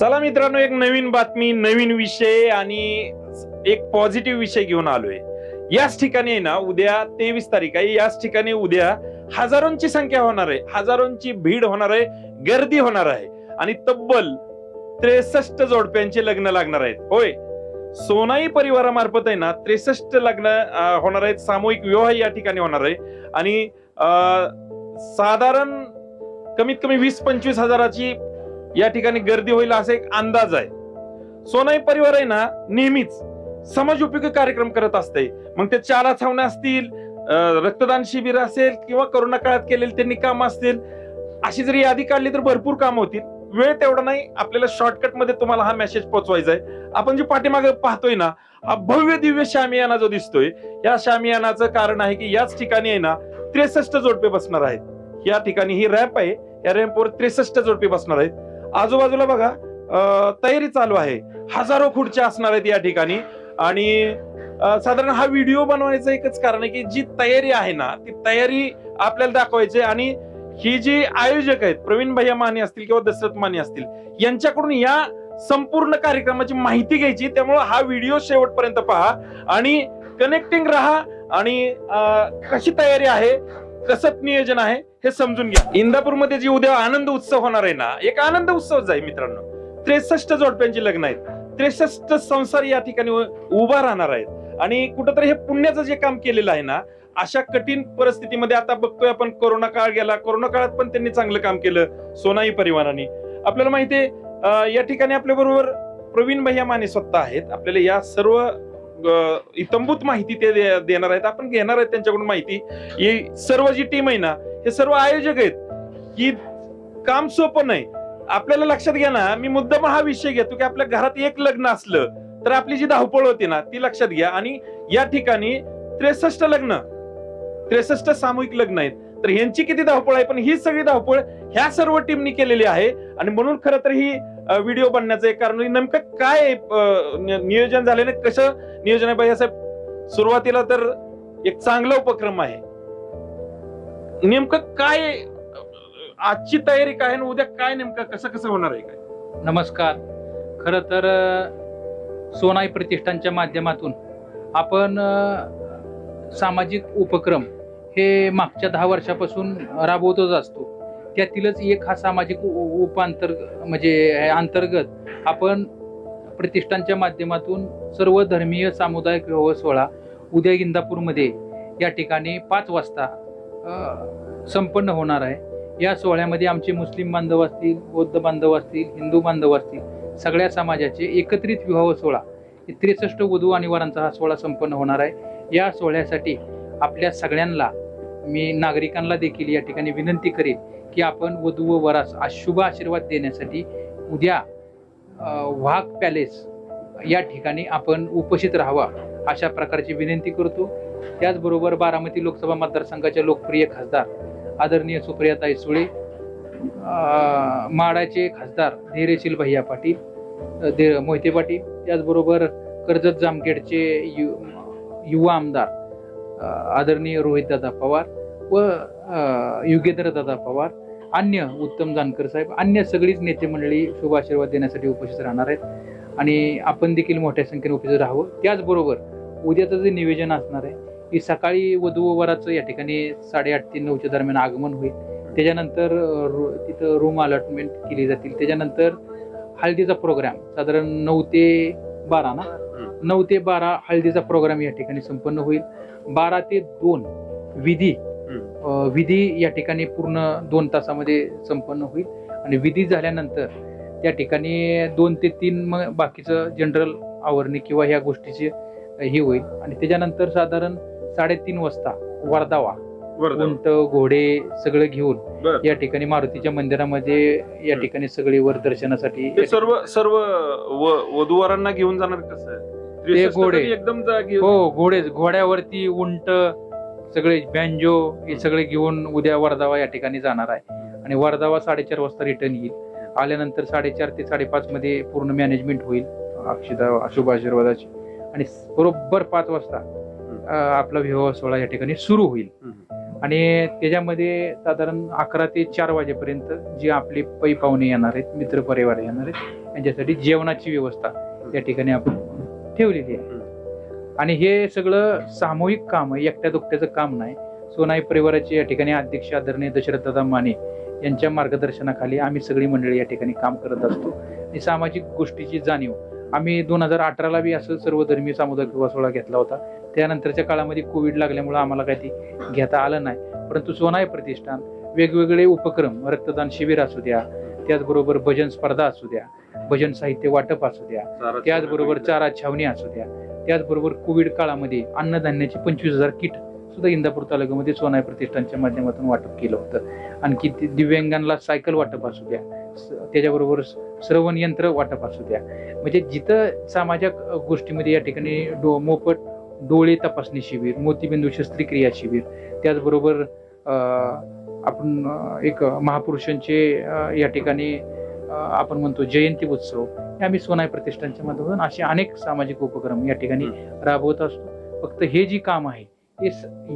चला मित्रांनो एक नवीन बातमी नवीन विषय आणि एक पॉझिटिव्ह विषय घेऊन आलोय. याच ठिकाणी आहे ना उद्या तेवीस तारीख आहे. याच ठिकाणी उद्या हजारोंची संख्या होणार आहे. हजारोंची भीड होणार आहे गर्दी होणार आहे. आणि तब्बल त्रेसष्ट जोडप्यांचे लग्न लागणार आहेत. होय. सोनाई परिवारामार्फत आहे ना त्रेसष्ट लग्न होणार आहेत. सामूहिक विवाह या ठिकाणी होणार आहे. आणि साधारण कमीत कमी वीस पंचवीस हजाराची या ठिकाणी गर्दी होईल असा एक अंदाज आहे. सोनाई परिवार आहे ना नेहमीच समाज उपयोगी कार्यक्रम करत असते. मग ते चारा छावण्या असतील रक्तदान शिबिर असेल किंवा करोना काळात केलेले त्यांनी काम असतील अशी जरी यादी काढली तर भरपूर काम होतील. वेळ तेवढा नाही आपल्याला शॉर्टकटमध्ये तुम्हाला हा मेसेज पोहोचवायचा आहे. आपण जे पाठीमागे पाहतोय ना हा भव्य दिव्य शामियाना जो दिसतोय या शामियानाचं कारण आहे की याच ठिकाणी आहे ना त्रेसष्ट जोडपे बसणार आहेत. या ठिकाणी ही रॅम्प आहे या रॅम्पवर त्रेसष्ट जोडपे बसणार आहेत. आजूबाजूला बघा तयारी चालू आहे. हजारो खुर्च्या असणार आहेत या ठिकाणी. आणि साधारण हा व्हिडिओ बनवायचं एकच कारण आहे की जी तयारी आहे ना ती तयारी आपल्याला दाखवायची आहे. आणि ही जी आयोजक आहेत प्रवीण भैया माने असतील किंवा दशरथ माने असतील यांच्याकडून या संपूर्ण कार्यक्रमाची माहिती घ्यायची. त्यामुळे हा व्हिडिओ शेवटपर्यंत पहा. आणि कनेक्टिंग राहा. आणि कशी तयारी आहे कसं नियोजन आहे हे समजून घ्या. इंदापूरमध्ये जी उद्या आनंद उत्सव होणार आहे ना एक आनंद उत्सव आहे मित्रांनो. त्रेसष्ट जोडप्यांची लग्न आहेत. त्रेसष्ट संसार या ठिकाणी उभा राहणार आहेत. आणि कुठंतरी हे पुण्याचं जे काम केलेलं आहे ना अशा कठीण परिस्थितीमध्ये आता बघतोय आपण कोरोना काळ गेला. कोरोना काळात पण त्यांनी चांगलं काम केलं सोनाई परिवाराने. आपल्याला माहितीये आहे या ठिकाणी आपल्या बरोबर प्रवीण भैया माने स्वतः आहेत. आपल्याला या सर्व इतंभूत माहिती ते देणार आहेत. आपण घेणार आहेत त्यांच्याकडून माहिती. ही सर्व जी टीम आहे ना हे सर्व आयोजक आहेत. की काम सोपं नाही. आपल्याला लक्षात घ्या ना मी मुद्दाम हा विषय घेतो की आपल्या घरात एक लग्न असलं तर आपली जी धावपळ होती ना ती लक्षात घ्या. आणि या ठिकाणी त्रेसष्ट लग्न त्रेसष्ट सामूहिक लग्न आहेत. तर ह्यांची किती धावपळ आहे? पण ही सगळी धावपळ ह्या सर्व टीमनी केलेली आहे. आणि म्हणून खरं तर ही व्हिडिओ बनण्याचं एक कारण म्हणजे नेमकं काय नियोजन झालेलं आहे, कसं नियोजन आहे? साहेब सुरुवातीला तर एक चांगला उपक्रम आहे. नेमकं काय आजची तयारी काय आणि उद्या काय नेमकं कसं कसं होणार आहे काय? नमस्कार. खरं तर सोनाई प्रतिष्ठानच्या माध्यमातून आपण सामाजिक उपक्रम हे मागच्या दहा वर्षापासून राबवतच असतो. त्यातीलच एक हा सामाजिक उ- उपांतर म्हणजे अंतर्गत आपण प्रतिष्ठानच्या माध्यमातून सर्व धर्मीय सामुदायिक विवाह सोहळा उद्या इंदापूरमध्ये या ठिकाणी पाच वाजता संपन्न होणार आहे. या सोहळ्यामध्ये आमचे मुस्लिम बांधव असतील बौद्ध बांधव असतील हिंदू बांधव असतील सगळ्या समाजाचे एकत्रित विवाह सोहळा त्रेसष्ट वधू आणि वरांचा हा सोहळा संपन्न होणार आहे. या सोहळ्यासाठी आपल्या सगळ्यांना मी नागरिकांना देखील या ठिकाणी विनंती करेन की आपण वधू व वरास अशुभ शुभ आशीर्वाद देण्यासाठी उद्या वाघ पॅलेस या ठिकाणी आपण उपस्थित राहावा अशा प्रकारची विनंती करतो. त्याचबरोबर बारामती लोकसभा मतदारसंघाच्या लोकप्रिय खासदार आदरणीय सुप्रियाताई सुळे माडाचे खासदार धैर्यशील भैया पाटील दे मोहिते पाटील त्याचबरोबर कर्जत जामखेडचे यु युवा आमदार आदरणीय रोहितदादा पवार व युगेंद्र दादा पवार अन्य उत्तम जानकर साहेब अन्य सगळीच नेते मंडळी शुभ आशीर्वाद देण्यासाठी उपस्थित राहणार आहेत. आणि आपण देखील मोठ्या संख्येने उपस्थित राहावं त्याचबरोबर उद्याचं जे निवेदन असणार आहे की सकाळी वधू वराचं या ठिकाणी साडेआठ ते नऊच्या दरम्यान आगमन होईल. त्याच्यानंतर रू- तिथं रूम अलॉटमेंट केली जातील. त्याच्यानंतर हळदीचा प्रोग्राम साधारण नऊ ते बारा ना? नऊ ते बारा हळदीचा प्रोग्राम या ठिकाणी संपन्न होईल. बारा ते दोन विधी विधी या ठिकाणी पूर्ण दोन तासामध्ये संपन्न होईल. आणि विधी झाल्यानंतर त्या ठिकाणी दोन ते तीन मग बाकीचं जनरल आवरणी किंवा ह्या गोष्टीची ही होईल. आणि त्याच्यानंतर साधारण साडेतीन वाजता वर्धावा वर्धा उंट घोडे सगळं घेऊन. या ठिकाणी मारुतीच्या मंदिरामध्ये या ठिकाणी सगळी वर दर्शनासाठी ते सर्व सर्व व- वधूवरांना घेऊन जाणार कसं? त्रेसष्ट घोडे. एकदम हो घोडे घोड्यावरती उंट सगळे बँजो हे सगळे घेऊन उद्या वर्धावा या ठिकाणी जाणार आहे आणि वर्धावा साडेचार वाजता रिटर्न येईल आल्यानंतर साडेचार ते साडेपाच मध्ये पूर्ण मॅनेजमेंट होईल अक्षदा शुभ आशीर्वादाची आणि बरोबर पाच वाजता आपला विवाह सोहळा या ठिकाणी सुरू होईल. आणि त्याच्यामध्ये साधारण अकरा ते चार वाजेपर्यंत जे आपले पै पाहुणे येणार आहेत मित्र परिवार येणार आहेत यांच्यासाठी जेवणाची व्यवस्था या ठिकाणी आपण ठेवलेली आहे. आणि हे सगळं सामूहिक काम आहे एकट्या दुकट्याचं काम नाही. सोनाई परिवाराचे या ठिकाणी अध्यक्ष आदरणीय दशरथदादा माने यांच्या मार्गदर्शनाखाली आम्ही सगळी मंडळी या ठिकाणी काम करत असतो. आणि सामाजिक गोष्टीची जाणीव आम्ही दोन हजार अठराला बी असं सर्वधर्मीय सामुदायिक सोहळा घेतला होता. त्यानंतरच्या काळामध्ये कोविड लागल्यामुळे आम्हाला काही ते घेता आलं नाही. परंतु सोनाई प्रतिष्ठान वेगवेगळे उपक्रम रक्तदान शिबिर असू द्या त्याचबरोबर भजन स्पर्धा असू द्या भजन साहित्य वाटप असू द्या त्याचबरोबर चारा छावणी असू द्या त्याचबरोबर कोविड काळामध्ये अन्नधान्याची पंचवीस हजार किट सुद्धा इंदापूर तालुक्यामध्ये सोनाई प्रतिष्ठानच्या माध्यमातून वाटप केलं होतं. आणखी दिव्यांगांना सायकल वाटप असू द्या त्याच्याबरोबर श्रवण यंत्र वाटप असू द्या. म्हणजे जिथं सामाजिक गोष्टीमध्ये या ठिकाणी डो मोफत डोळे तपासणी शिबिर मोतीबिंदू शस्त्रक्रिया शिबिर. त्याचबरोबर आपण एक महापुरुषांचे या ठिकाणी आपण म्हणतो जयंती उत्सव. हे आम्ही सोनाई प्रतिष्ठानच्या माध्यमातून असे अनेक सामाजिक उपक्रम या ठिकाणी राबवत असतो. फक्त हे जी काम आहे हे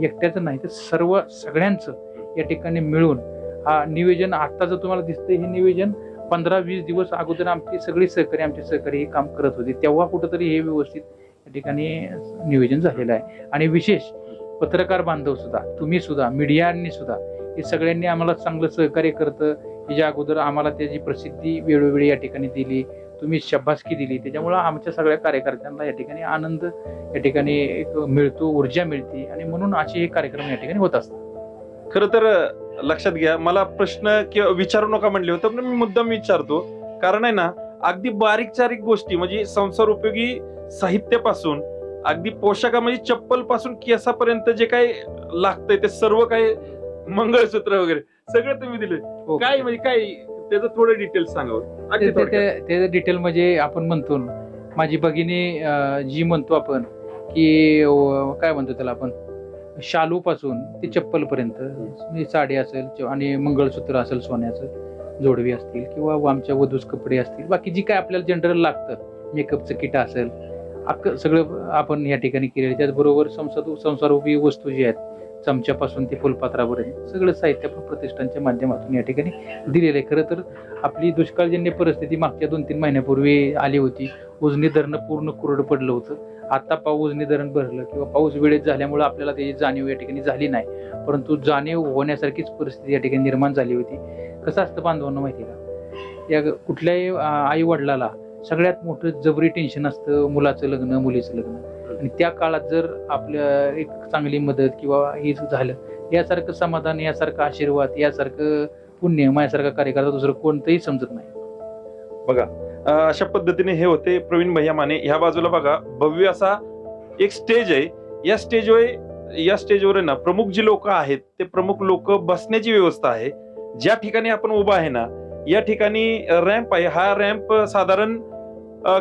एकट्याचं नाही तर सर्व सगळ्यांचं या ठिकाणी मिळून हा नियोजन आता जर तुम्हाला दिसतंय हे नियोजन पंधरा वीस दिवस अगोदर आमची सगळी सहकारी आमचे सहकारी हे काम करत होते. तेव्हा कुठंतरी हे व्यवस्थित या ठिकाणी नियोजन झालेलं आहे. आणि विशेष पत्रकार बांधव सुद्धा तुम्ही सुद्धा मीडियांनी सुद्धा हे सगळ्यांनी आम्हाला चांगलं सहकार्य करतं. याच्या अगोदर आम्हाला त्याची प्रसिद्धी वेळोवेळी या ठिकाणी दिली तुम्ही शब्बासकी दिली. त्याच्यामुळं आमच्या सगळ्या कार्यकर्त्यांना या ठिकाणी आनंद या ठिकाणी एक मिळतो ऊर्जा मिळते. आणि म्हणून असे हे कार्यक्रम या ठिकाणी होत असतात. खर तर लक्षात घ्या मला प्रश्न किंवा विचारू नका म्हणले होते पण मी मुद्दाम विचारतो. कारण आहे ना अगदी बारीक चारीक गोष्टी म्हणजे संसार उपयोगी साहित्यापासून अगदी पोशाखा म्हणजे चप्पलपासून केसापर्यंत जे काही लागतंय ते सर्व काही मंगळसूत्र वगैरे सगळं तुम्ही दिले हो. काय म्हणजे काय त्याचं थोडं डिटेल्स सांगावं अगदी ते- ते- थोडक्यात. ते- ते डिटेल म्हणजे आपण म्हणतो माझी भगिनी जी म्हणतो आपण की काय म्हणतो त्याला आपण शालू पासून ते चप्पल पर्यंत म्हणजे साडी असेल आणि मंगळसूत्र असेल सोन्याचं जोडवी असतील किंवा आमच्या वधूस कपडे असतील. बाकी जी काय आपल्याला जनरल लागतं मेकअपचं किट असेल अक्क सगळं आपण या ठिकाणी केलेलं त्याचबरोबर संसार संसारोपी वस्तू जी आहेत चमच्यापासून ते फुलपात्रापर्यंत सगळं साहित्य आपण प्रतिष्ठानच्या माध्यमातून या ठिकाणी दिलेलं आहे. खरं तर आपली दुष्काळजन्य परिस्थिती मागच्या दोन तीन महिन्यापूर्वी आली होती. उजनी धरणं पूर्ण कोरडं पडलं होतं. आता पाऊस उजनी धरण भरलं किंवा पाऊस वेळेत झाल्यामुळे आपल्याला त्याची जाणीव या ठिकाणी झाली नाही. परंतु जाणीव होण्यासारखीच परिस्थिती या ठिकाणी निर्माण झाली होती. कसं असतं बांधवांना माहिती का? या कुठल्याही आई वडिलाला सगळ्यात मोठं जबरी टेन्शन असतं मुलाचं लग्न मुलीचं लग्न. आणि त्या काळात जर आपल्या एक चांगली मदत किंवा हे झालं यासारखं समाधान यासारखं आशीर्वाद यासारखं पुण्य माझ्यासारखा कार्यकर्ता दुसरं कोणतंही समजत नाही. बघा अशा पद्धतीने हे होते. प्रवीण भैया माने ह्या बाजूला बघा भव्य असा एक स्टेज आहे. या स्टेजवर या स्टेजवर आहे ना प्रमुख जी लोक आहेत ते प्रमुख लोक बसण्याची व्यवस्था आहे. ज्या ठिकाणी आपण उभा आहे ना या ठिकाणी रॅम्प आहे. हा रॅम्प साधारण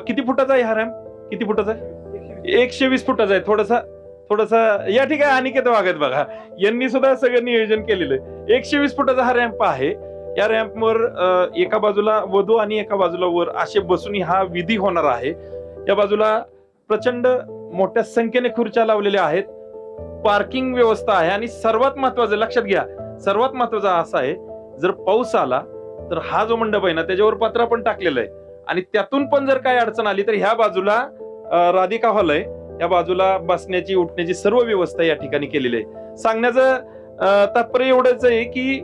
किती फुटाचा आहे हा रॅम्प किती फुटाचा आहे? एकशे वीस फुटाचा आहे. थोडासा थोडासा या ठिकाणी अनिकेत वागत बघा. यांनी सुद्धा सगळं नियोजन केलेलं आहे. एकशे वीस फुटाचा हा रॅम्प आहे. या रॅम्पवर एका बाजूला वधू आणि एका बाजूला वर असे बसून हा विधी होणार आहे. या बाजूला प्रचंड मोठ्या संख्येने खुर्च्या लावलेल्या आहेत. पार्किंग व्यवस्था आहे आणि सर्वात महत्वाचं लक्षात घ्या सर्वात महत्त्वाचा असा आहे जर पाऊस आला तर हा जो मंडप आहे ना त्याच्यावर पत्रा पण टाकलेला आहे. आणि त्यातून पण जर काही अडचण आली तर ह्या बाजूला राधिका हॉल आहे. या बाजूला बसण्याची उठण्याची सर्व व्यवस्था या ठिकाणी केलेली आहे. सांगण्याचं तात्पर्य एवढंच आहे की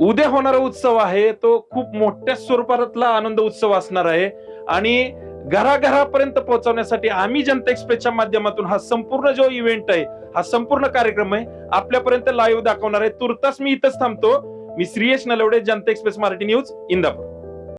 उद्या होणारा उत्सव आहे तो खूप मोठ्या स्वरूपातला आनंद उत्सव असणार आहे. आणि घराघरापर्यंत पोहोचवण्यासाठी आम्ही जनता एक्सप्रेसच्या माध्यमातून हा संपूर्ण जो इव्हेंट आहे हा संपूर्ण कार्यक्रम आहे आपल्यापर्यंत लाईव्ह दाखवणार आहे. तुर्तास मी इथंच थांबतो. मी श्रीयश नलवडे जनता एक्सप्रेस मराठी न्यूज इंदापूर.